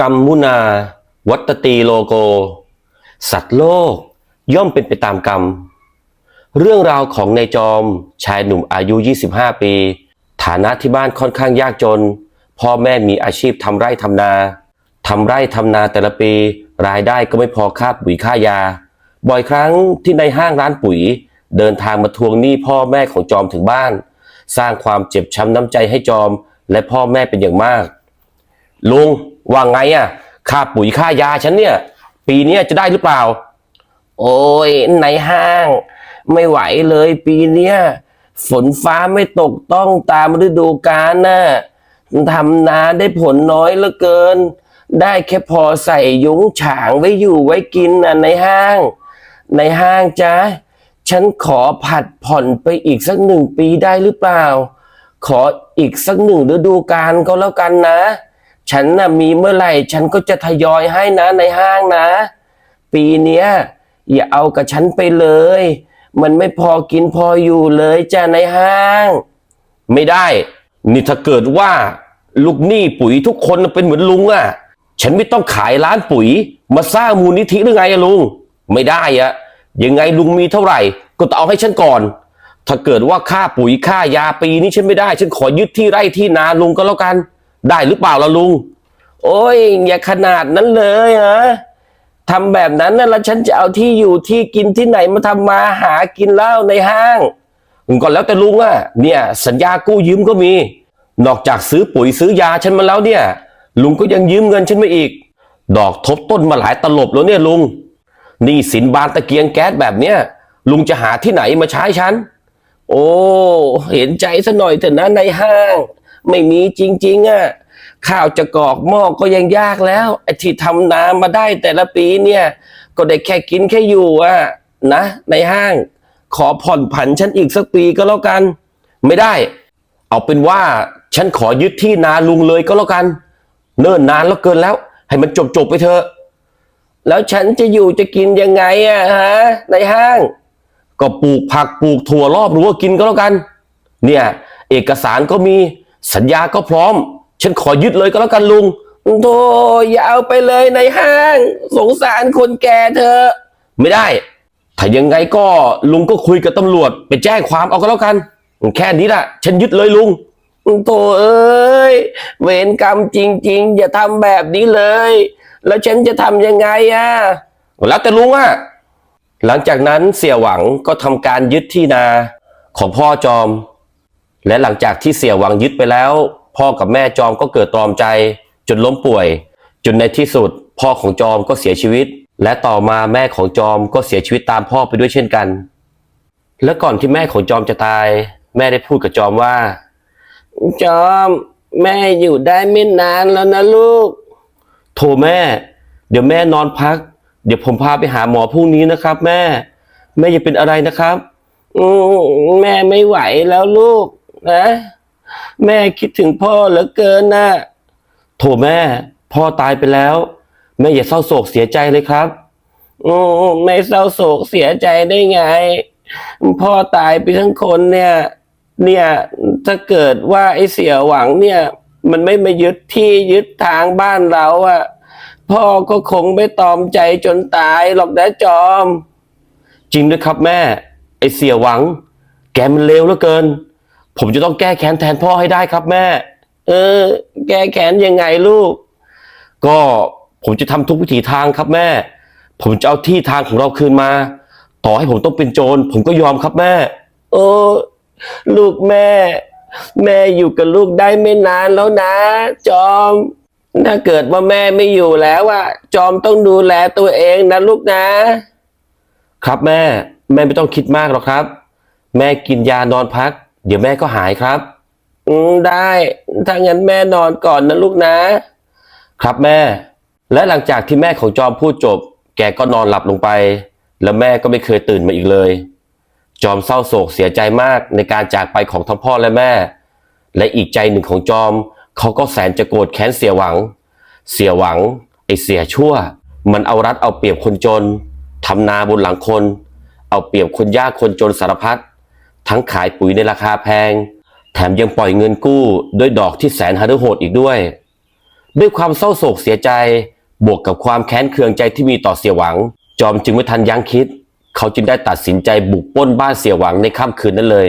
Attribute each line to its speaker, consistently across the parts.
Speaker 1: กรรมมุนา วัตตีโลโก สัตว์โลกย่อมเป็นไปตามกรรม เรื่องราวของนายจอม ชายหนุ่มอายุ 25 ปี ฐานะที่บ้านค่อนข้างยากจน พ่อแม่มีอาชีพทำไร่ทำนาทำไร่ทำนาแต่ละปี รายได้ก็ไม่พอค่าปุ๋ยค่ายา บ่อยครั้งที่ในห้างร้านปุ๋ย เดินทางมาทวงหนี้พ่อแม่ของจอมถึงบ้าน สร้างความเจ็บช้ำน้ำใจให้จอม และพ่อแม่เป็นอย่างมาก ลุง ว่าไงอะค่าปุ๋ยค่ายาฉันเนี่ย ปีนี้จะได้หรือเปล่า โอ้ยในห้าง ไม่ไหวเลยปีเนี้ยฝนฟ้าไม่ตกต้องตามฤดูกาลน่ะทำนาได้ผลน้อยเหลือเกิน ได้แค่พอใส่ยุ้งฉางไว้อยู่ไว้กินน่ะในห้าง ในห้างจ้ะฉันขอผัดผ่อนไปอีกสักหนึ่งปีได้หรือเปล่า ขออีกสักหนึ่งฤดูกาลก็แล้วกันนะ ฉันน่ะมีเมื่อไหร่ ฉันก็จะทยอยให้นะในห้างนะ ปีเนี้ยอย่าเอากับฉันไปเลย มันไม่พอกินพออยู่เลยจ้ะในห้าง ไม่ได้ นี่ถ้าเกิดว่าลูกหนี้ปุ๋ยทุกคนเป็นเหมือนลุงอะ ฉันไม่ต้องขายร้านปุ๋ย มาสร้างมูลนิธิหรือไงอะลุง ไม่ได้อะยังไงลุงมีเท่าไหร่ ก็ต้องเอาให้ฉันก่อน ถ้าเกิดว่าค่าปุ๋ยค่ายาปีนี้ฉันไม่ได้ ฉันขอยึดที่ไร่ที่นาลุงก็แล้วกัน ได้หรือเปล่าล่ะลุง โอ้ยอย่าขนาดนั้นเลยฮะทำแบบนั้นนะแล้วฉันจะเอาที่อยู่ที่กินที่ไหนมาทำมาหากินเหล้าในห้างก็แล้วแต่ลุงอะเนี่ย สัญญากู้ยืมก็มี นอกจากซื้อปุ๋ยซื้อยาฉันมาแล้วเนี่ย ลุงก็ยังยืมเงินฉันมาอีก ดอกทบต้นมาหลายตลบแล้วเนี่ยลุงนี่สินบานตะเกียงแก๊สแบบเนี้ยลุงจะหาที่ไหนมาใช้ฉัน โอ้ เห็นใจซะหน่อยเถอะนะในห้าง ไม่มีจริง ๆอะข้าวจะกรอกหม้อก็ยังยากแล้วไอ้ที่ทำนามาได้แต่ละปีเนี่ย ก็ได้แค่กินแค่อยู่อะนะ ในห้าง ขอผ่อนผันฉันอีกสักปีก็แล้วกัน ไม่ได้ เอาเป็นว่าฉันขอยึดที่นาลุงเลยก็แล้วกัน เนิ่นนานแล้วเกินแล้ว ให้มันจบจบๆไปเถอะแล้วฉันจะอยู่จะกินยังไงอะฮะในห้าง ก็ปลูกผักปลูกถั่วรอบรั้วกินก็แล้วกัน เนี่ย เอกสารก็มี สัญญาก็พร้อม ฉันขอยึดเลยก็แล้วกันลุงโธ่อย่าเอาไปเลยในห้าง สงสารคนแก่เธอ ไม่ได้ ถ้ายังไงก็ลุงก็คุยกับตำรวจ ไปแจ้งความเอาก็แล้วกัน แค่นี้ละฉันยึดเลยลุงโธ่เอ้ย เวรกรรมจริง ๆ อย่าทำแบบนี้เลย แล้วฉันจะทำยังไงอะแล้วแต่ลุงอะหลังจากนั้นเสี่ยหวังก็ทำการยึดที่นาของพ่อจอม และหลังจากที่เสียหวังยึดไปแล้ว พ่อกับแม่จอมก็เกิดตรอมใจ จนล้มป่วย จนในที่สุด พ่อของจอมก็เสียชีวิต และต่อมาแม่ของจอมก็เสียชีวิตตามพ่อไปด้วยเช่นกัน และก่อนที่แม่ของจอมจะตาย แม่ได้พูดกับจอมว่า จอม แม่อยู่ได้ไม่นานแล้วนะลูก โทรแม่ เดี๋ยวแม่นอนพัก เดี๋ยวผมพาไปหาหมอพรุ่งนี้นะครับ แม่ แม่อย่าเป็นอะไรนะครับ อืมแม่ไม่ไหวแล้วลูก นะ แม่คิดถึงพ่อเหลือเกินนะโถแม่ พ่อตายไปแล้ว แม่อย่าเศร้าโศกเสียใจเลยครับอืมไม่เศร้าโศกเสียใจได้ไง พ่อตายไปทั้งคนเนี่ย เนี่ยถ้าเกิดว่าไอ้เสียหวังเนี่ย มันไม่มายึดที่ยึดทางบ้านเราอะพ่อก็คงไม่ตอมใจจนตายหรอกนะจอม จริงด้วยครับแม่ ไอเสียหวัง แกมันเลวเหลือเกิน ผมจะต้องแก้แค้นแทนพ่อให้ได้ครับแม่ เออ แก้แค้นยังไงลูก ก็ผมจะทำทุกวิถีทางครับแม่ ผมจะเอาที่ทางของเราคืนมา ต่อให้ผมต้องเป็นโจร ผมก็ยอมครับแม่โอ้ลูกแม่ แม่อยู่กับลูกได้ไม่นานแล้วนะ จอม ถ้าเกิดว่าแม่ไม่อยู่แล้วอะจอมต้องดูแลตัวเองนะลูกนะ ครับแม่ แม่ไม่ต้องคิดมากหรอกครับ แม่กินยานอนพัก เดี๋ยวแม่ก็หายครับ อืมได้ ถ้างั้นแม่นอนก่อนนะลูกนะ ครับแม่ และหลังจากที่แม่ของจอมพูดจบ แกก็นอนหลับลงไป แล้วแม่ก็ไม่เคยตื่นมาอีกเลย จอมเศร้าโศกเสียใจมากในการจากไปของทั้งพ่อและแม่ และอีกใจหนึ่งของจอม เขาก็แสนจะโกรธแค้นเสียหวัง เสียหวัง ไอเสียชั่ว มันเอารัดเอาเปรียบคนจนทำนาบนหลังคน เอาเปรียบคนยากคนจนสารพัด ทั้งขายปุ๋ยในราคาแพง แถมยังปล่อยเงินกู้ด้วยดอกที่แสนหฤโหดอีกด้วย ด้วยความเศร้าโศกเสียใจ บวกกับความแค้นเคืองใจที่มีต่อเสียหวัง จอมจึงไม่ทันยั้งคิด เขาจึงได้ตัดสินใจบุกปล้นบ้านเสียหวังในค่ำคืนนั้นเลย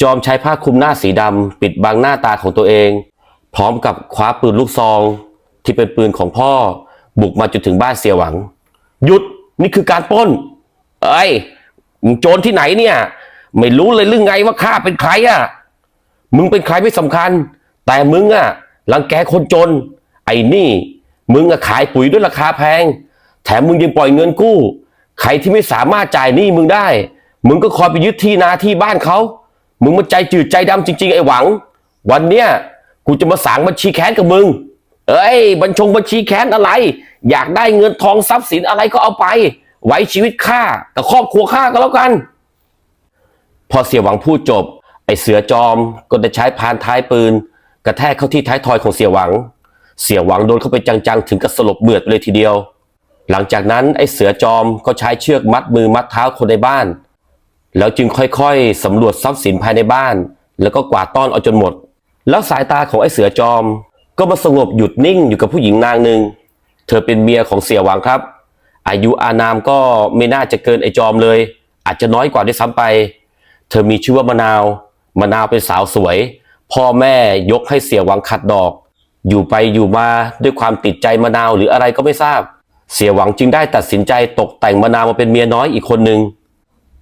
Speaker 1: จอมใช้ผ้าคลุมหน้าสีดำปิดบังหน้าตาของตัวเอง พร้อมกับคว้าปืนลูกซอง ที่เป็นปืนของพ่อ บุกมาจนถึงบ้านเสียหวัง หยุดนี่คือการปล้น เอ้ยโจรที่ไหนเนี่ย ไม่รู้เลยหรือไงว่าข้าเป็นใครอะ มึงเป็นใครไม่สำคัญ แต่มึงอะรังแกคนจน ไอ้นี่ มึงอะขายปุ๋ยด้วยราคาแพง แถมมึงยังปล่อยเงินกู้ ใครที่ไม่สามารถจ่ายหนี้มึงได้ มึงก็คอยไปยึดที่นาที่บ้านเขามึงมันใจจืดใจดำจริง ๆ ไอ้หวัง วันเนี้ยกูจะมาสางบัญชีแค้นกับมึง เอ้ย บัญชงบัญชีแค้นอะไร อยากได้เงินทองทรัพย์สินอะไรก็เอาไป ไว้ชีวิตข้ากับครอบครัวข้าก็แล้วกัน พอเสียหวังพูดจบ ไอเสือจอมก็ได้ใช้พานท้ายปืน กระแทกเข้าที่ท้ายทอยของเสียหวัง เสียหวังโดนเข้าไปจังๆ ถึงกับสลบเบือดเลยทีเดียว หลังจากนั้นไอเสือจอมก็ใช้เชือกมัดมือมัดเท้าคนในบ้าน แล้วจึงค่อยๆสำรวจทรัพย์สินภายในบ้าน แล้วก็กวาดต้อนเอาจนหมด แล้วสายตาของไอเสือจอม ก็มาสงบหยุดนิ่งอยู่กับผู้หญิงนางหนึ่งเธอเป็นเมียของเสียหวังครับ อายุอานามก็ไม่น่าจะเกินไอจอมเลย อาจจะน้อยกว่าด้วยซ้ำไป เธอมีชื่อว่ามะนาว มะนาวเป็นสาวสวย พ่อแม่ยกให้เสียหวังขัดดอก อยู่ไปอยู่มาด้วยความติดใจมะนาวหรืออะไรก็ไม่ทราบ เสียหวังจึงได้ตัดสินใจตกแต่งมะนาวมาเป็นเมียน้อยอีกคนหนึ่ง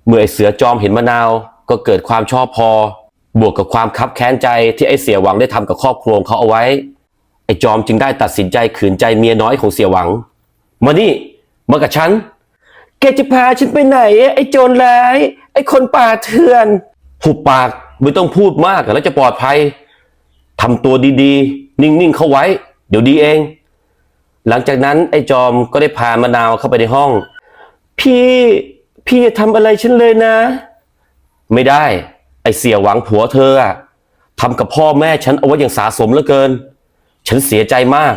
Speaker 1: เมื่อไอเสือจอมเห็นมะนาวก็เกิดความชอบพอ บวกกับความคับแค้นใจที่ไอเสียหวังได้ทำกับครอบครัวเขาเอาไว้ ไอจอมจึงได้ตัดสินใจขืนใจเมียน้อยของเสียหวัง มานี่มากับฉัน แกจะพาฉันไปไหนไอ้โจรร้าย ไอ้คนป่าเถื่อน หุบปากไม่ต้องพูดมากแล้วจะปลอดภัยทำตัวดีๆ นิ่งๆ เข้าไว้ เดี๋ยวดีเอง หลังจากนั้นไอ้จอมก็ได้พามะนาวเข้าไปในห้อง พี่พี่อย่าทำอะไรฉันเลยนะ ไม่ได้ ไอ้เสียหวังผัวเธออะทำกับพ่อแม่ฉันเอาไว้อย่างสาสมเหลือเกิน ฉันเสียใจมาก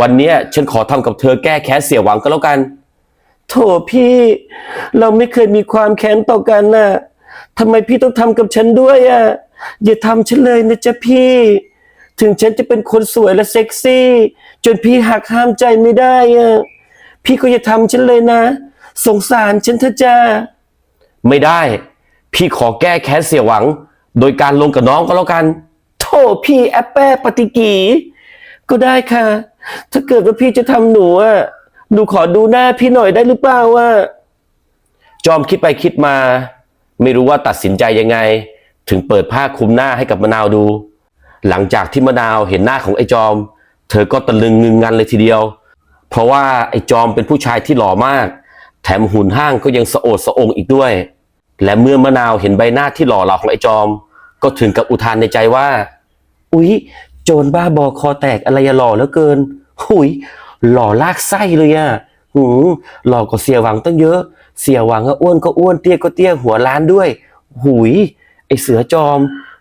Speaker 1: วันเนี้ยฉันขอทำกับเธอแก้แค้นเสียหวังก็แล้วกัน โถพี่ เราไม่เคยมีความแค้นต่อกันน่ะทำไมพี่ต้องทำกับฉันด้วยอะอย่าทำฉันเลยนะจ๊ะพี่ ถึงฉันจะเป็นคนสวยและเซ็กซี่ จนพี่หักห้ามใจไม่ได้อะพี่ก็อย่าทำฉันเลยนะ สงสารฉันเถอะจ้าไม่ได้ พี่ขอแก้แค้นเสียหวัง โดยการลงกับน้องก็แล้วกัน โถพี่แอปแปะปฏิกี ก็ได้ค่ะ ถ้าเกิดว่าพี่จะทำหนูอะ หนูขอดูหน้าพี่หน่อยได้หรือเปล่าอะจอมคิดไปคิดมา ไม่รู้ว่าตัดสินใจยังไง ถึงเปิดผ้าคลุมหน้าให้กับมะนาวดู หลังจากที่มะนาวเห็นหน้าของไอ้จอม เธอก็ตะลึงงึงงันเลยทีเดียว เพราะว่าไอ้จอมเป็นผู้ชายที่หล่อมาก แถมหุ่นห้างก็ยังสะโอดสะองอีกด้วย และเมื่อมะนาวเห็นใบหน้าที่หล่อเหลาของไอ้จอม ก็ถึงกับอุทานในใจว่า อุ๊ย โจรบ้าบอคอแตกอะไรหล่อเหลือเกินหุย หล่อลากไส้เลยอะหืมหล่อกว่าเสียหวังตั้งเยอะ เสียหวังก็อ้วนก็อ้วนเตี้ยก็เตี้ยหัวล้านด้วย หุย ไอเสือจอม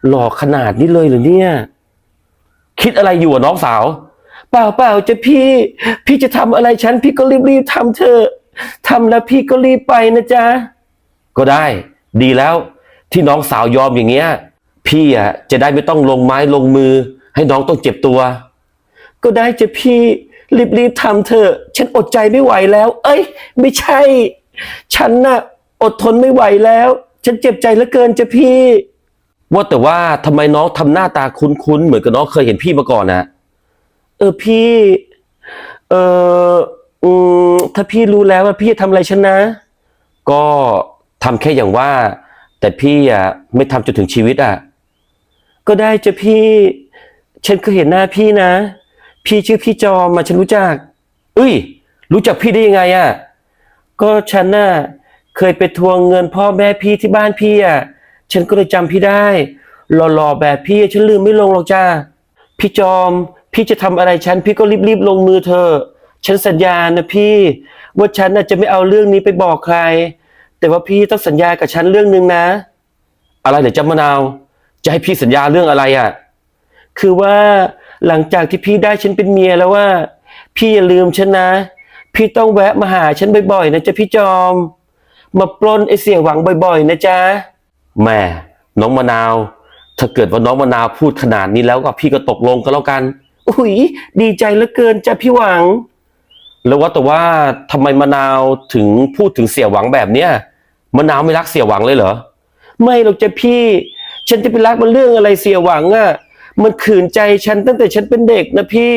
Speaker 1: หล่อขนาดนี้เลยเหรอเนี่ย คิดอะไรอยู่อะน้องสาว เปล่าเปล่าจะพี่ พี่จะทำอะไรฉัน พี่ก็รีบๆทำเถอะทำแล้วพี่ก็รีบไปนะจ๊ะ ก็ได้ ดีแล้ว ที่น้องสาวยอมอย่างเงี้ย พี่อะจะได้ไม่ต้องลงไม้ลงมือ ให้น้องต้องเจ็บตัว ก็ได้จะพี่ รีบๆทำเถอะฉันอดใจไม่ไหวแล้ว เอ้ย ไม่ใช่ ฉันน่ะอดทนไม่ไหวแล้ว ฉันเจ็บใจเหลือเกินจะพี่ ว่าแต่ว่าทำไมน้องทำหน้าตาคุ้นๆ เหมือนกับน้องเคยเห็นพี่มาก่อนนะเออพี่ เอออืมถ้าพี่รู้แล้วว่าพี่จะทำอะไรฉันนะ ก็ทำแค่อย่างว่า แต่พี่อะไม่ทำจนถึงชีวิตอะ ก็ได้จะพี่ ฉันเคยเห็นหน้าพี่นะ พี่ชื่อพี่จอมมาฉันรู้จักเอ้ย รู้จักพี่ได้ยังไงอะก็ฉันน่ะเคยไปทวงเงินพ่อแม่พี่ที่บ้านพี่อะฉันก็เลยจำพี่ได้หล่อๆแบบพี่ฉันลืมไม่ลงหรอกจ้าพี่จอม พี่จะทำอะไรฉัน พี่ก็รีบๆลงมือเธอะฉันสัญญานะพี่ ว่าฉันน่ะจะไม่เอาเรื่องนี้ไปบอกใคร แต่ว่าพี่ต้องสัญญากับฉันเรื่องหนึ่งนะ อะไรเดี๋ยวจำมะนาว จะให้พี่สัญญาเรื่องอะไรอะ คือว่า หลังจากที่พี่ได้ฉันเป็นเมียแล้วว่า พี่อย่าลืมฉันนะ พี่ต้องแวะมาหาฉันบ่อยๆนะจ๊ะพี่จอม มาปล้นไอเสียหวังบ่อยๆ นะจ๊ะแม่น้องมะนาว ถ้าเกิดว่าน้องมะนาวพูดขนาดนี้แล้วก็พี่ก็ตกลงก็แล้วกัน อุ้ยดีใจเหลือเกินจ้ะพี่หวัง แล้วว่าแต่ว่าทำไมมะนาวถึงพูดถึงเสียหวังแบบเนี้ยมะนาวไม่รักเสียหวังเลยเหรอไม่หรอกจ้ะพี่ ฉันจะไปรักมันเรื่องอะไรเสียหวังอะ่ะ มันขืนใจฉันตั้งแต่ฉันเป็นเด็กนะพี่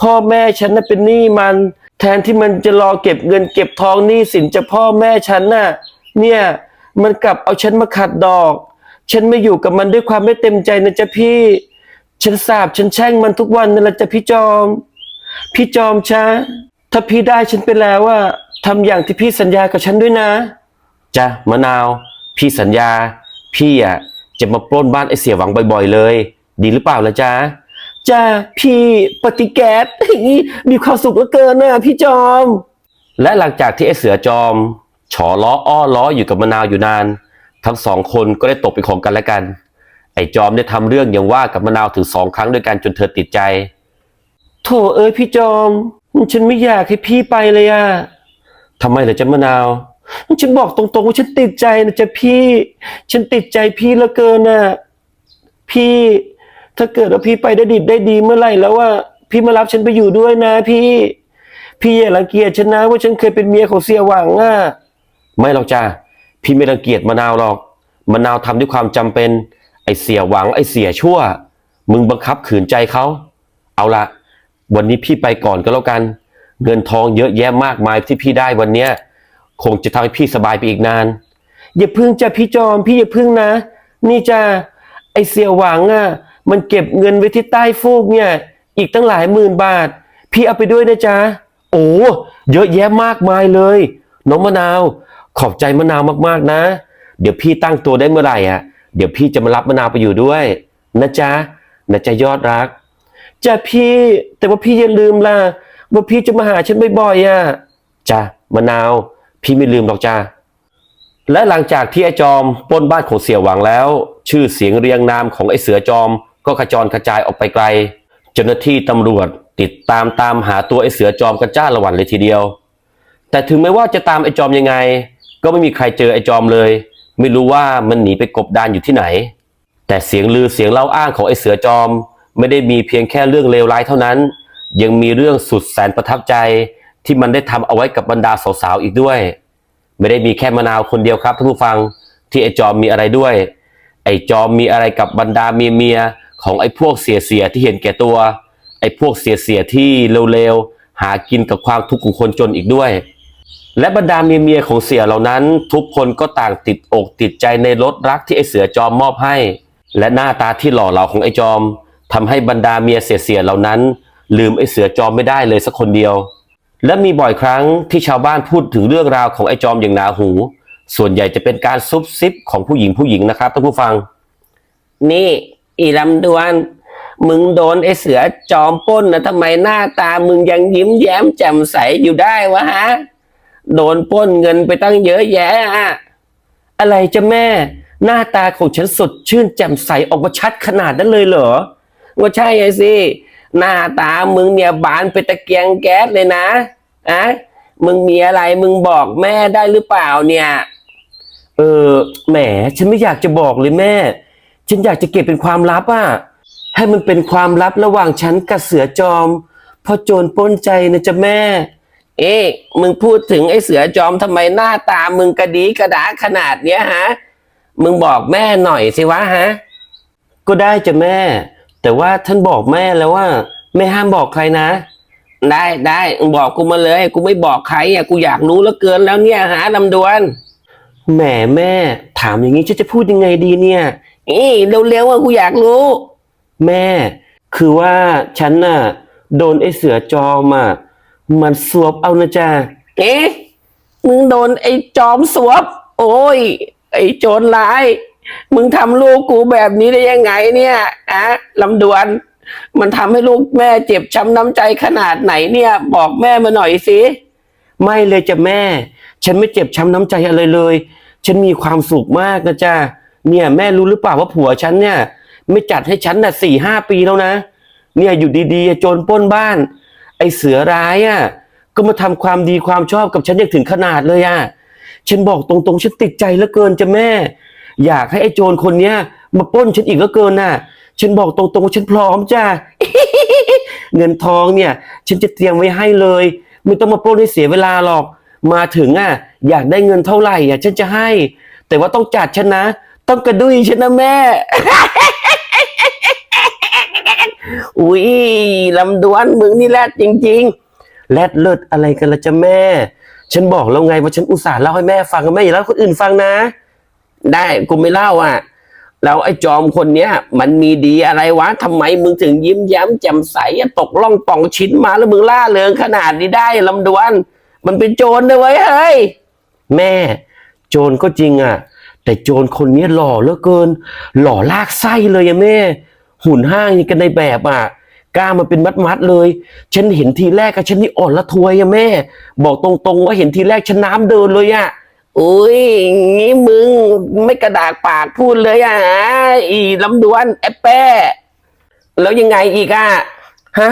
Speaker 1: พ่อแม่ฉันน่ะเป็นหนี้มัน แทนที่มันจะรอเก็บเงินเก็บทองหนี้สินจากพ่อแม่ฉันน่ะ เนี่ย มันกลับเอาฉันมาขัดดอก ฉันไม่อยู่กับมันด้วยความไม่เต็มใจนะจ๊ะพี่ ฉันสาบฉันแช่งมันทุกวันนั่นแหละจ้ะพี่จอม พี่จอมช้าถ้าพี่ได้ฉันไปแล้วอะทำอย่างที่พี่สัญญากับฉันด้วยนะจ้ะมะนาว พี่สัญญา พี่อะจะมาปล้นบ้านไอเสียหวังบ่อย ๆ เลย ดีหรือเปล่าล่ะจ๊ะจ้าพี่ปฏิแกสมีความสุขเหลือเกินนะพี่จอม และหลังจากที่ไอเสือจอมฉอล้ออ้อล้ออยู่กับมะนาวอยู่นาน ทั้งสองคนก็ได้ตกเป็นของกันและกัน ไอจอมได้ทำเรื่องอย่างว่ากับมะนาวถึงสองครั้งด้วยกันจนเธอติดใจ โถเอ้ยพี่จอม ฉันไม่อยากให้พี่ไปเลยอะทำไมเหรอจ๊ะมะนาว ฉันบอกตรงๆว่าฉันติดใจนะจ๊ะพี่ ฉันติดใจพี่เหลือเกินน่ะพี่ ถ้าเกิดว่าพี่ไปได้ดีได้ดีเมื่อไหร่แล้วว่า พี่มารับฉันไปอยู่ด้วยนะ พี่ พี่อย่ารังเกียจฉันนะว่าฉันเคยเป็นเมียของเสียหวังอะไม่หรอกจ้าพี่ไม่รังเกียจมะนาวหรอกมะนาวทำด้วยความจำเป็น ไอเสียหวังไอเสียชั่ว มึงบังคับขืนใจเขาเอาละวันนี้พี่ไปก่อนก็แล้วกัน เงินทองเยอะแยะมากมายที่พี่ได้วันเนี้ยคงจะทำให้พี่สบายไปอีกนาน อย่าพึ่งจ้ะพี่จอม พี่อย่าพึ่งนะ นี่จ้ะไอเสียหวังอะ มันเก็บเงินไว้ที่ใต้ฟูกเนี่ย อีกตั้งหลายหมื่นบาท พี่เอาไปด้วยนะจ๊ะ โอ้เยอะแยะมากมายเลย น้องมะนาว ขอบใจมะนาวมากๆนะ เดี๋ยวพี่ตั้งตัวได้เมื่อไหร่อะ เดี๋ยวพี่จะมารับมะนาวไปอยู่ด้วย นะจ๊ะนะจ๊ะยอดรักจ้ะพี่แต่ว่าพี่อย่าลืมล่ะว่าพี่จะมาหาฉันบ่อยๆอะจ้ะมะนาว พี่ไม่ลืมหรอกจ้าและหลังจากที่ไอ้จอมปล้นบ้านของเสี่ยหวังแล้ว ชื่อเสียงเรียงนามของไอ้เสือจอม ก็กระจรกระจายออกไปไกล เจ้าหน้าที่ตำรวจติดตามตามหาตัวไอ้เสือจอมกันจ้าละวันเลยทีเดียว แต่ถึงแม้ว่าจะตามไอ้จอมยังไง ก็ไม่มีใครเจอไอ้จอมเลย ไม่รู้ว่ามันหนีไปกบดานอยู่ที่ไหน แต่เสียงลือเสียงเล่าอ้างของไอ้เสือจอม ไม่ได้มีเพียงแค่เรื่องเลวร้ายเท่านั้น ยังมีเรื่องสุดแสนประทับใจ ที่มันได้ทำเอาไว้กับบรรดาสาวๆอีกด้วย ไม่ได้มีแค่มะนาวคนเดียวครับท่านผู้ฟังที่ไอ้จอมมีอะไรด้วย ไอ้จอมมีอะไรกับบรรดาเมียเมีย ของไอ้พวกเสียเสียๆที่เห็นแก่ตัว ไอ้พวกเสียเสียๆที่เร็วๆหากินกับความทุกข์ของคนจนอีกด้วย และบรรดาเมียเมียๆของเสียเหล่านั้น ทุกคนก็ต่างติดอกติดใจในรถรักที่ไอ้เสือจอมมอบให้ และหน้าตาที่หล่อเหลาของไอ้จอมทำให้บรรดาเมียเสียๆเหล่านั้น ลืมไอ้เสือจอมไม่ได้เลยสักคนเดียว และมีบ่อยครั้งที่ชาวบ้านพูดถึงเรื่องราวของไอ้จอมอย่างหนาหู ส่วนใหญ่จะเป็นการซุบซิบของผู้หญิงผู้หญิงนะครับท่านผู้ฟัง นี่ อีลำดวน มึงโดนไอ้เสือจอมป้นนะทำไมหน้าตามึงยังยิ้มแย้มแจ่มใสอยู่ได้วะฮะ โดนป้นเงินไปตั้งเยอะแยะอะอะไรจะแม่ หน้าตาของฉันสดชื่นแจ่มใสออกมาชัดขนาดนั้นเลยเหรอว่าใช่ไงสิ หน้าตามึงเนี่ยบานไปนตะเกียงแก๊สเลยนะอะมึงมีอะไรมึงบอกแม่ได้หรือเปล่าเนี่ย เออแหม ฉันไม่อยากจะบอกเลยแม่ ฉันอยากจะเก็บเป็นความลับอะให้มันเป็นความลับระหว่างฉันกับเสือจอมเพอโจรปล้นใจนะจ๊ะแม่ เอ๊ะมึงพูดถึงไอ้เสือจอมทำไมหน้าตามึงกระดีกระดาขนาดเนี้ยฮะ มึงบอกแม่หน่อยสิวะฮะ ก็ได้จ้ะแม่ แต่ว่าท่านบอกแม่แล้วว่า ไม่ห้ามบอกใครนะ ได้ได้มึงบอกกูมาเลย กูไม่บอกใครอะกูอยากรู้เหลือเกินแล้วเนี่ยหาลำดวน แหมแม่ ถามอย่างนี้ฉันจะพูดยังไงดีเนี่ย เอ้เร็วๆอะกูอยากรู้ แม่ คือว่าฉันน่ะ โดนไอ้เสือจอมอะมันสวบเอานะจ๊ะเอ๊ะมึงโดนไอ้จอมสวบ โอ้ย ไอ้โจรร้าย มึงทำลูกกูแบบนี้ได้ยังไงเนี่ยอะลำดวน มันทำให้ลูกแม่เจ็บช้ำน้ำใจขนาดไหนเนี่ย บอกแม่มาหน่อยสิไม่เลยจ้ะแม่ ฉันไม่เจ็บช้ำน้ำใจอะไรเลย ฉันมีความสุขมากนะจ๊ะ เนี่ยแม่รู้หรือเปล่าว่าผัวฉันเนี่ย ไม่จัดให้ฉันน่ะสี่ห้าปีแล้วนะ เนี่ยอยู่ดีๆโจรปล้นบ้าน ไอ้เสือร้ายอะก็มาทำความดีความชอบกับฉันอย่างถึงขนาดเลยอะฉันบอกตรงๆฉันติดใจเหลือเกินจ้ะแม่ อยากให้ไอ้โจรคนเนี้ยมาปล้นฉันอีกเหลือเกินน่ะ ฉันบอกตรงๆว่าฉันพร้อมจ้ะเงินทองเนี่ย ฉันจะเตรียมไว้ให้เลย ไม่ต้องมาปล้นให้เสียเวลาหรอก มาถึงอะ อยากได้เงินเท่าไหร่อะ ฉันจะให้ แต่ว่าต้องจัดฉันนะ ต้องกระดุยฉันนะแม่ อุ้ยลำดวนมึงนี่แรดจริง ๆ แรดเลิศอะไรกันละจ้ะแม่ ฉันบอกแล้วไงว่าฉันอุตส่าห์เล่าให้แม่ฟังแม่อย่าเล่าคนอื่นฟังนะ ได้กูไม่เล่าอะ แล้วไอ้จอมคนเนี้ย มันมีดีอะไรวะทำไมมึงถึงยิ้มแย้มแจ่มใสตกล่องป่องชิ้นมาแล้วมึงล่าเริงขนาดนี้ได้ลำดวน มันเป็นโจรนะเว้ยเฮ้ยแม่ โจรก็จริงอะ แต่โจรคนนี้หล่อเหลือเกิน หล่อลากไส้เลยอะแม่ หุ่นห้างกันในแบบอะกล้ามมันเป็นมัดๆเลย ฉันเห็นทีแรกก็ฉันนี่อ่อนละทวยอะแม่ บอกตรงๆว่าเห็นทีแรกฉันน้ำเดินเลยอะอุ้ยงี้มึงไม่กระดากปากพูดเลยอะอีลำดวนแอปแป้ แล้วยังไงอีกอะฮะ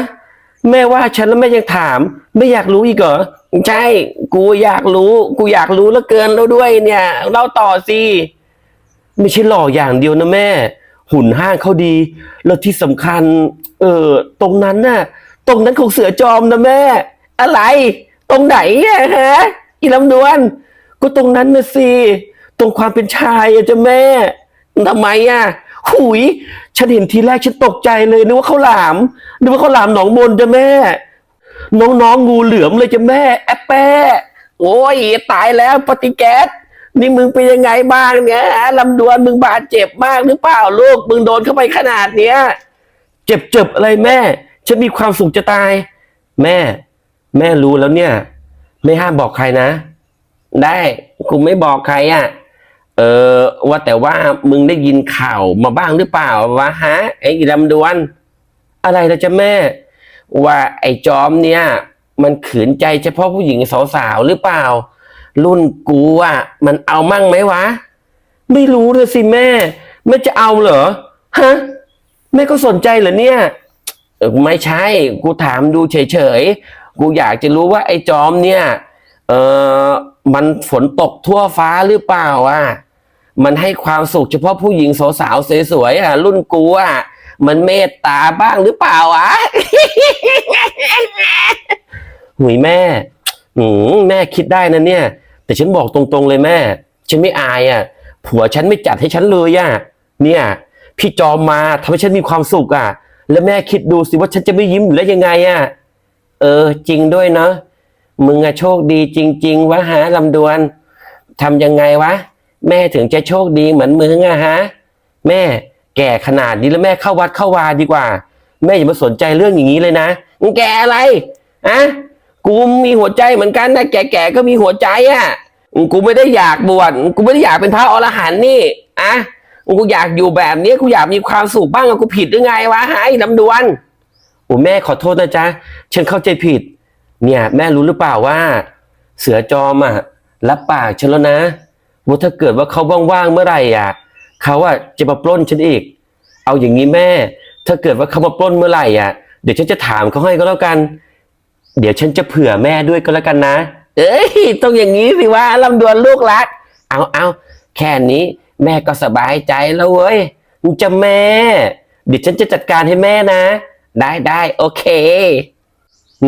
Speaker 1: แม่ว่าฉันแล้วแม่ยังถาม ไม่อยากรู้อีกเหรอ ใช่ กูอยากรู้ กูอยากรู้เหลือเกินแล้วด้วยเนี่ยเล่าต่อสิไม่ใช่หล่ออย่างเดียวนะแม่ หุ่นห้างเขาดี แล้วที่สำคัญ เออตรงนั้นน่ะ ตรงนั้นของเสือจอมนะแม่ อะไร ตรงไหนอะฮะอีลำดวน ก็ตรงนั้นนะสิตรงความเป็นชายอะจ้ะแม่ทำไมอะหุยฉันเห็นทีแรกฉันตกใจเลยนึกว่าข้าวหลามนึกว่าข้าวหลามหนองมนจ้ะแม่ น้องๆงูเหลือมเลยจ้ะแม่แอปแป้โอ้ยตายแล้วปฏิแก๊สนี่มึงเป็นยังไงบ้างเนี่ยลำดวนมึงบาดเจ็บมากหรือเปล่าลูกมึงโดนเข้าไปขนาดเนี้ยเจ็บเจ็บอะไรแม่ ฉันมีความสุขจะตาย แม่ แม่รู้แล้วเนี่ย ไม่ห้ามบอกใครนะ ได้กูไม่บอกใครอะ เออว่าแต่ว่ามึงได้ยินข่าวมาบ้างหรือเปล่าวะฮะไอ้ลำดวน อะไรนะจ๊ะแม่ ว่าไอ้จอมเนี่ย มันขืนใจเฉพาะผู้หญิงสาวๆหรือเปล่า รุ่นกูอะมันเอามั่งไหมวะ ไม่รู้เลยสิแม่แม่จะเอาเหรอฮะแม่ก็สนใจเหรอเนี่ยไม่ใช่ กูถามดูเฉยๆ กูอยากจะรู้ว่าไอ้จอมเนี่ย เออมันฝนตกทั่วฟ้าหรือเปล่าอะ มันให้ความสุขเฉพาะผู้หญิงสาวๆสวยๆอะ รุ่นกูอะ มันเมตตาบ้างหรือเปล่าอะหุยแม่หืมแม่คิดได้นะเนี่ย แต่ฉันบอกตรงๆเลยแม่ ฉันไม่อายอะ ผัวฉันไม่จัดให้ฉันเลยอะ เนี่ย พี่จอมมาทำให้ฉันมีความสุขอะ แล้วแม่คิดดูสิว่าฉันจะไม่ยิ้มแล้วยังไงอะ เออ จริงด้วยเนาะ มึงอะโชคดีจริง ๆ วะฮะลำดวนทำยังไงวะ แม่ถึงจะโชคดีเหมือนมึงอะฮะ แม่ แก่ขนาดนี้แล้วแม่เข้าวัดเข้าวาดีกว่า แม่อย่ามาสนใจเรื่องอย่างนี้เลยนะมึงแก่อะไรอะกูมีหัวใจเหมือนกันนะแก่ๆก็มีหัวใจอะกูไม่ได้อยากบวชกูไม่ได้อยากเป็นพระอรหันต์นี่อะกูอยากอยู่แบบนี้กูอยากมีความสุขบ้างกูผิดหรือไงวะไอ้ลำดวนโอ้แม่ขอโทษนะจ๊ะฉันเข้าใจผิด เนี่ย แม่รู้หรือเปล่าว่า เสือจอมอะรับปากฉันแล้วนะว่าถ้าเกิดว่าเขาว่างๆเมื่อไหร่อะ เขาอะจะมาปล้นฉันอีก เอาอย่างนี้แม่ ถ้าเกิดว่าเขามาปล้นเมื่อไหร่อะ เดี๋ยวฉันจะถามเขาให้ก็แล้วกัน เดี๋ยวฉันจะเผื่อแม่ด้วยก็แล้วกันนะ เอ้ยต้องอย่างนี้สิว่าลำดวนลูกรัก เอาเอาแค่นี้แม่ก็สบายใจแล้วเว้ยจะแม่ เดี๋ยวฉันจะจัดการให้แม่นะ ได้ได้โอเค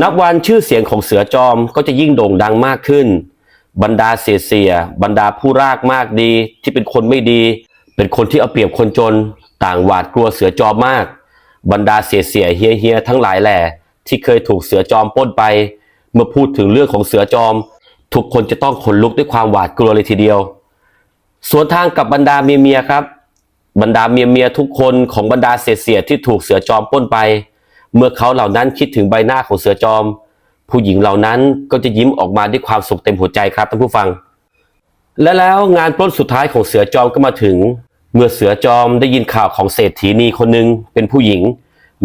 Speaker 1: นับวันชื่อเสียงของเสือจอมก็จะยิ่งโด่งดังมากขึ้น บรรดาเสียเสียบรรดาผู้รากมากดีที่เป็นคนไม่ดี เป็นคนที่เอาเปรียบคนจน ต่างหวาดกลัวเสือจอมมาก บรรดาเสียเสียเฮียเฮียทั้งหลายแหล่ที่เคยถูกเสือจอมปล้นไป เมื่อพูดถึงเรื่องของเสือจอม ทุกคนจะต้องขนลุกด้วยความหวาดกลัวเลยทีเดียว สวนทางกับบรรดาเมียเมียครับ บรรดาเมียเมียทุกคนของบรรดาเสียเสียที่ถูกเสือจอมปล้นไป เมื่อเขาเหล่านั้นคิดถึงใบหน้าของเสือจอม ผู้หญิงเหล่านั้นก็จะยิ้มออกมาด้วยความสุขเต็มหัวใจครับท่านผู้ฟัง และแล้วงานปล้นสุดท้ายของเสือจอมก็มาถึง เมื่อเสือจอมได้ยินข่าวของเศรษฐีนีคนหนึ่งเป็นผู้หญิง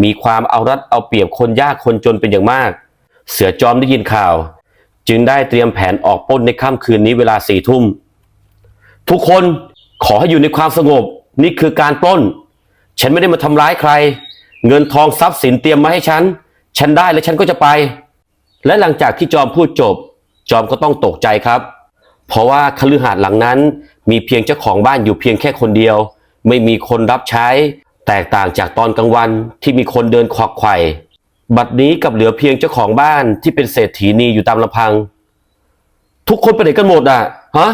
Speaker 1: มีความเอารัดเอาเปรียบคนยากคนจนเป็นอย่างมาก เสือจอมได้ยินข่าว จึงได้เตรียมแผนออกปล้นในค่ำคืนนี้เวลาสี่ทุ่ม ทุกคนขอให้อยู่ในความสงบนี่คือการปล้น ฉันไม่ได้มาทำร้ายใคร เงินทองทรัพย์สินเตรียมมาให้ฉัน ฉันได้และฉันก็จะไป และหลังจากที่จอมพูดจบ จอมก็ต้องตกใจครับ เพราะว่าคฤหาสน์หลังนั้น มีเพียงเจ้าของบ้านอยู่เพียงแค่คนเดียว ไม่มีคนรับใช้ แตกต่างจากตอนกลางวันที่มีคนเดินขวักไขว่บัดนี้กับเหลือเพียงเจ้าของบ้านที่เป็นเศรษฐีนีอยู่ตามลำพัง ทุกคนไปไหนกันหมดอะฮะ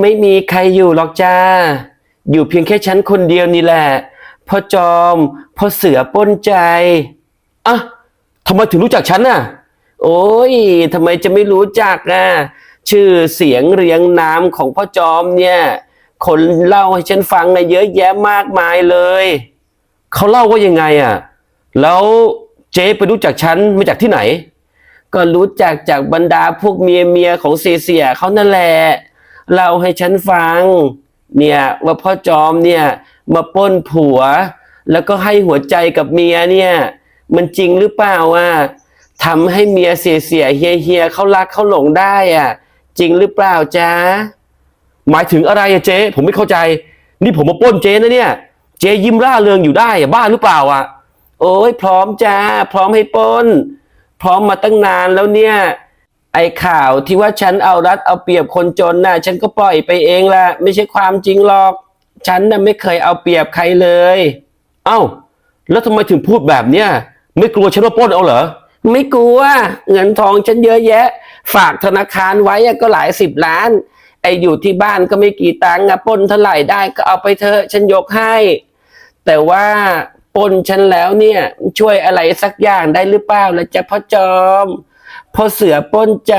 Speaker 1: ไม่มีใครอยู่หรอกจ้า อยู่เพียงแค่ฉันคนเดียวนี่แหละพ่อจอมพ่อเสือป้นใจอะทำไมถึงรู้จักฉันน่ะ โอ้ยทำไมจะไม่รู้จักอะ ชื่อเสียงเรียงนามของพ่อจอมเนี่ย คนเล่าให้ฉันฟังอะเยอะแยะมากมายเลย เขาเล่าว่ายังไงอะ แล้วเจ๊ไปรู้จักฉันมาจากที่ไหน ก็รู้จักจากบรรดาพวกเมียเมียของเสียเสียเขานั่นแหละเล่าให้ฉันฟัง เนี่ยว่าพ่อจอมเนี่ยมาป้นผัว แล้วก็ให้หัวใจกับเมียเนี่ย มันจริงหรือเปล่าอะทำให้เมียเสียเสียเฮียเฮียเขารักเขาหลงได้อะ จริงหรือเปล่าจ๊ะหมายถึงอะไรอะเจ๊ผมไม่เข้าใจ นี่ผมมาป้นเจ๊นะเนี่ย เจ๊ยิ้มร่าเริงอยู่ได้อะบ้าหรือเปล่าอะโอ้ยพร้อมจ้าพร้อมให้ป้น พร้อมมาตั้งนานแล้วเนี่ยไอ้ข่าวที่ว่าฉันเอารัดเอาเปรียบคนจนน่ะ ฉันก็ปล่อยไปเองละไม่ใช่ความจริงหรอก ฉันน่ะไม่เคยเอาเปรียบใครเลย เอ้า แล้วทำไมถึงพูดแบบเนี้ยไม่กลัวฉันว่าป้นเอาเหรอไม่กลัวเงินทองฉันเยอะแยะ ฝากธนาคารไว้ก็หลายสิบล้าน ไอ้อยู่ที่บ้านก็ไม่กี่ตังค์อะปนเท่าไหร่ได้ก็เอาไปเถอะฉันยกให้ แต่ว่าปนฉันแล้วเนี่ย ช่วยอะไรสักอย่างได้หรือเปล่าละจ๊ะพ่อจอมพ่อเสือป้นใจ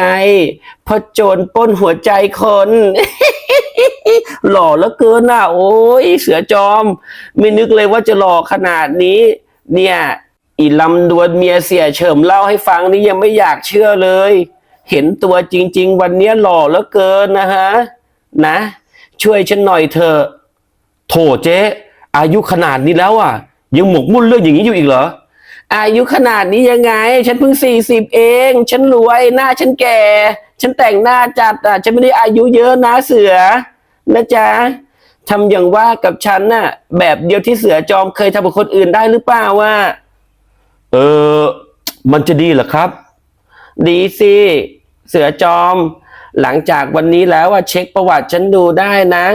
Speaker 1: พ่อโจรป้นหัวใจคน หล่อเหลือเกินน่ะ โอ้ยเสือจอม ไม่นึกเลยว่าจะหล่อขนาดนี้ เนี่ย อีลำดวนเมียเสียเฉิมเล่าให้ฟังนี่ยังไม่อยากเชื่อเลย เห็นตัวจริง ๆ วันเนี้ยหล่อเหลือเกินนะฮะนะ ช่วยฉันหน่อยเถอะโถเจ๊อายุขนาดนี้แล้วอะ ยังหมกมุ่นเรื่องอย่างนี้อยู่อีกเหรออายุขนาดนี้ยังไง ฉันเพิ่งสี่สิบเอง ฉันรวยหน้าฉันแก่ ฉันแต่งหน้าจัดอะฉันไม่ได้อายุเยอะนะเสือนะจ๊ะทำอย่างว่ากับฉันน่ะ แบบเดียวที่เสือจอมเคยทำกับคนอื่นได้หรือเปล่าว่า เออ มันจะดีเหรอครับ ดีสิเสือจอม หลังจากวันนี้แล้วว่าเช็คประวัติฉันดูได้นะ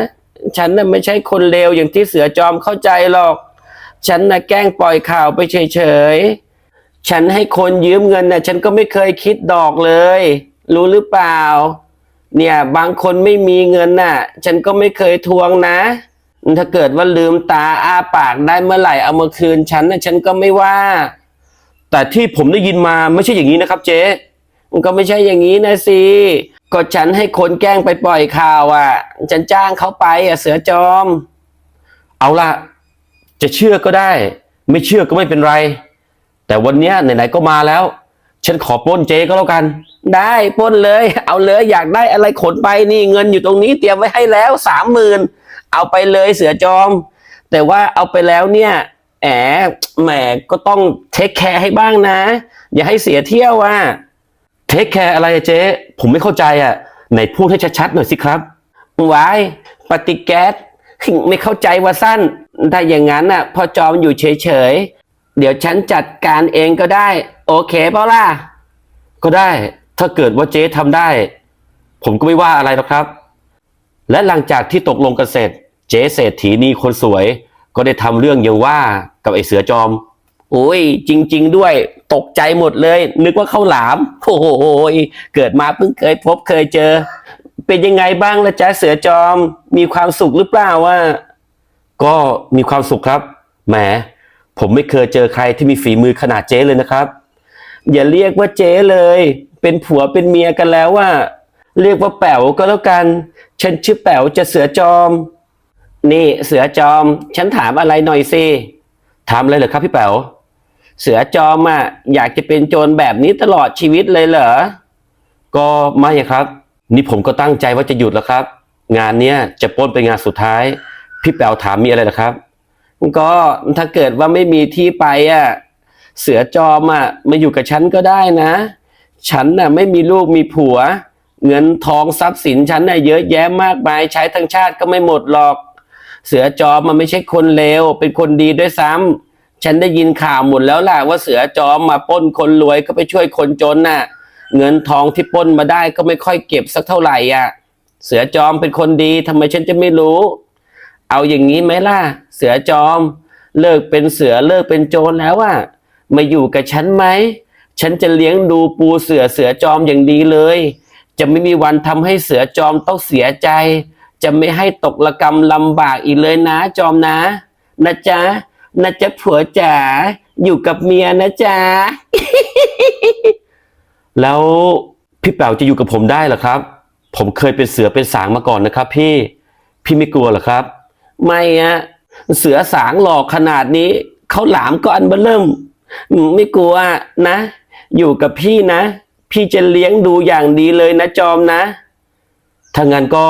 Speaker 1: ฉันน่ะไม่ใช่คนเลวอย่างที่เสือจอมเข้าใจหรอก ฉันน่ะแกล้งปล่อยข่าวไปเฉยๆ ฉันให้คนยืมเงินน่ะฉันก็ไม่เคยคิดดอกเลย รู้หรือเปล่า เนี่ยบางคนไม่มีเงินน่ะ ฉันก็ไม่เคยทวงนะถ้าเกิดว่าลืมตาอ้าปากได้เมื่อไหร่เอามาคืนฉันน่ะฉันก็ไม่ว่า แต่ที่ผมได้ยินมาไม่ใช่อย่างนี้นะครับเจ๊ มันก็ไม่ใช่อย่างนี้นะสิก็ฉันให้คนแกล้งไปปล่อยข่าวอะ ฉันจ้างเขาไปอะเสือจอม เอาละจะเชื่อก็ได้ ไม่เชื่อก็ไม่เป็นไร แต่วันเนี้ยไหนๆก็มาแล้ว ฉันขอปล้นเจ๊ก็แล้วกัน ได้ปล้นเลย เอาเลยอยากได้อะไรขนไปนี่เงินอยู่ตรงนี้เตรียมไว้ให้แล้วสามหมื่นเอาไปเลยเสือจอม แต่ว่าเอาไปแล้วเนี่ยแอแหมก็ต้องเทคแคร์ให้บ้างนะ อย่าให้เสียเที่ยวอะ เทคแคร์อะไรอะเจ๊ผมไม่เข้าใจอะไหนพูดให้ชัดๆหน่อยสิครับวายปฏิแก๊สไม่เข้าใจว่าสั้นถ้าอย่างนั้นน่ะ พอจอมอยู่เฉยๆ เดี๋ยวฉันจัดการเองก็ได้ โอเคเปล่าล่ะ ก็ได้ ถ้าเกิดว่าเจ๊ทำได้ ผมก็ไม่ว่าอะไรหรอกครับ และหลังจากที่ตกลงกันเสร็จ เจ๊เศรษฐีนีคนสวย ก็ได้ทำเรื่องยังว่ากับไอ้เสือจอม โอ้ยจริง ๆ ด้วยตกใจหมดเลย นึกว่าข้าวหลาม โอ้โหเกิดมาเพิ่งเคยพบเคยเจอ เป็นยังไงบ้างละจ๊ะเสือจอม มีความสุขหรือเปล่าว่า ก็มีความสุขครับแหมผมไม่เคยเจอใครที่มีฝีมือขนาดเจ๊เลยนะครับ อย่าเรียกว่าเจ๊เลย เป็นผัวเป็นเมียกันแล้วว่า เรียกว่าแป๋วก็แล้วกัน ฉันชื่อแป๋วจะเสือจอม นี่เสือจอม ฉันถามอะไรหน่อยสิถามอะไรเหรอครับพี่แป๋ว เสือจอมอะอยากจะเป็นโจรแบบนี้ตลอดชีวิตเลยเหรอ ก็ไม่ครับ นี่ผมก็ตั้งใจว่าจะหยุดแล้วครับ งานเนี้ยจะป้นเป็นงานสุดท้าย พี่แป๋วถามมีอะไรหรอครับ ก็ถ้าเกิดว่าไม่มีที่ไปอะเสือจอมอะมาอยู่กับฉันก็ได้นะ ฉันน่ะไม่มีลูกมีผัว เงินทองทรัพย์สินฉันน่ะเยอะแยะมากมายใช้ทั้งชาติก็ไม่หมดหรอก เสือจอมมันไม่ใช่คนเลวเป็นคนดีด้วยซ้ำ ฉันได้ยินข่าวหมดแล้วล่ะว่าเสือจอมมาป้นคนรวยก็ไปช่วยคนจนน่ะ เงินทองที่ป้นมาได้ก็ไม่ค่อยเก็บสักเท่าไหร่อะ เสือจอมเป็นคนดีทำไมฉันจะไม่รู้ เอาอย่างนี้ไหมล่ะ เสือจอม เลิกเป็นเสือเลิกเป็นโจรแล้วอะมาอยู่กับฉันไหม ฉันจะเลี้ยงดูปูเสือเสือจอมอย่างดีเลย จะไม่มีวันทำให้เสือจอมต้องเสียใจ จะไม่ให้ตกระกรรมลำบากอีกเลยนะจอมนะ นะจ๊ะ นะจ๊ะผัวจ๋าอยู่กับเมียนะจ๊ะ แล้วพี่แป๋วจะอยู่กับผมได้เหรอครับ ผมเคยเป็นเสือเป็นสางมาก่อนนะครับ พี่พี่ไม่กลัวเหรอครับ ไม่อะเสือสางหลอกขนาดนี้เขาหลามก็อันเบอร์เริ่มอืมไม่กลัวนะ อยู่กับพี่นะ พี่จะเลี้ยงดูอย่างดีเลยนะจอมนะถ้างั้นก็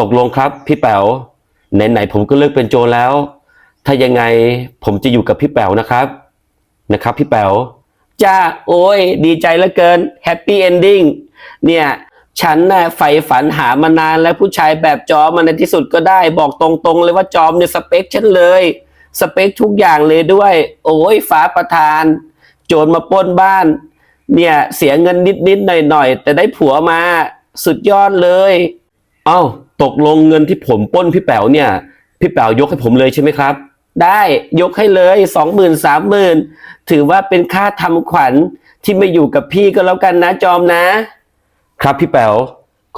Speaker 1: ตกลงครับ พี่แป๋วไหนๆผมก็เลิกเป็นโจรแล้ว ถ้ายังไงผมจะอยู่กับพี่แป๋วนะครับนะครับ พี่แป๋วจ้าโอ้ย ดีใจเหลือเกินแฮปปี้เอนดิ้งเนี่ยฉันน่ะใฝ่ฝันหามานานแล้วผู้ชายแบบจอมันในที่สุดก็ได้ บอกตรงๆ เลยว่าจอมเนี่ยสเปคฉันเลย สเปคทุกอย่างเลยด้วย โอ้ยฟ้าประทาน โจรมาปล้นบ้าน เนี่ยเสียเงินนิดๆหน่อยๆ แต่ได้ผัวมาสุดยอดเลยเอ้าตกลงเงินที่ผมปล้นพี่แป๋วเนี่ย พี่แป๋วยกให้ผมเลยใช่ไหมครับ ได้ยกให้เลยสองหมื่นสามหมื่นถือว่าเป็นค่าทำขวัญที่มาอยู่กับพี่ก็แล้วกันนะจอมนะ ครับพี่แป๋ว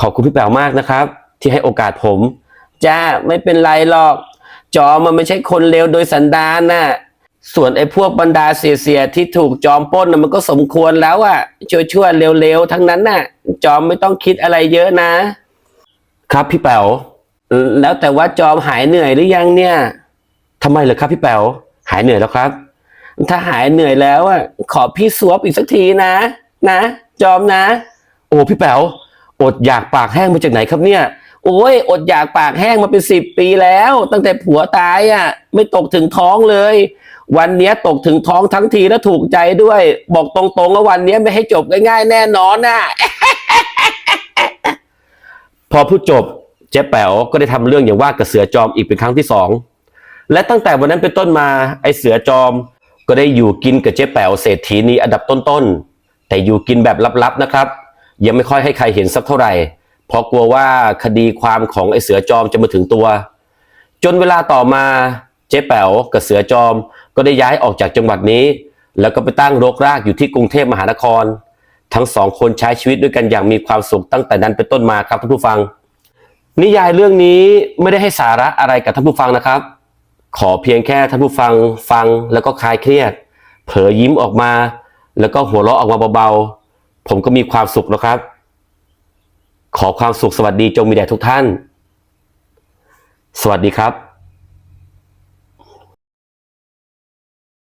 Speaker 1: ขอบคุณพี่แป๋วมากนะครับ ที่ให้โอกาสผมจ้าไม่เป็นไรหรอก จอมมันไม่ใช่คนเลวโดยสันดานน่ะส่วนไอ้พวกบรรดาเสียๆที่ถูกจอมปล้นน่ะมันก็สมควรแล้วอะชั่วๆเร็วๆทั้งนั้นน่ะ จอมไม่ต้องคิดอะไรเยอะนะ ครับพี่แป๋วเอ่อแล้วแต่ว่าจอมหายเหนื่อยหรือยังเนี่ย ทำไมเหรอครับพี่แป๋วหายเหนื่อยแล้วครับ ถ้าหายเหนื่อยแล้วอะขอพี่สวบอีกสักทีนะ นะ จอมนะ โอ้พี่แป๋วอดอยากปากแห้งมาจากไหนครับเนี่ย โอ้ยอดอยากปากแห้งมาเป็นสิบปีแล้ว ตั้งแต่ผัวตายอะ ไม่ตกถึงท้องเลย วันนี้ตกถึงท้องทั้งทีแล้วถูกใจด้วย บอกตรงๆว่าวันนี้ไม่ให้จบง่ายๆแน่นอนน่ะพอพูดจบเจ๊แป๋วก็ได้ทำเรื่องอย่างว่ากับเสือจอมอีกเป็นครั้งที่สอง และตั้งแต่วันนั้นเป็นต้นมาไอ้เสือจอม ก็ได้อยู่กินกับเจ๊แป๋วเศรษฐีนีอันดับต้นๆแต่อยู่กินแบบลับๆนะครับ ยังไม่ค่อยให้ใครเห็นสักเท่าไหร่เพราะกลัวว่าคดีความของไอ้เสือจอมจะมาถึงตัว จนเวลาต่อมาเจ๊แป๋วกับเสือจอม ก็ได้ย้ายออกจากจังหวัดนี้ แล้วก็ไปตั้งรกรากอยู่ที่กรุงเทพมหานคร ทั้งสองคนใช้ชีวิตด้วยกันอย่างมีความสุขตั้งแต่นั้นเป็นต้นมาครับท่านผู้ฟัง นิยายเรื่องนี้ไม่ได้ให้สาระอะไรกับท่านผู้ฟังนะครับ ขอเพียงแค่ท่านผู้ฟังฟังแล้วก็คลายเครียด เผลอยิ้มออกมา แล้วก็หัวเราะออกมาเบาๆ ผมก็มีความสุขแล้วครับ ขอความสุขสวัสดีจงมีแด่ทุกท่าน สวัสดีครับ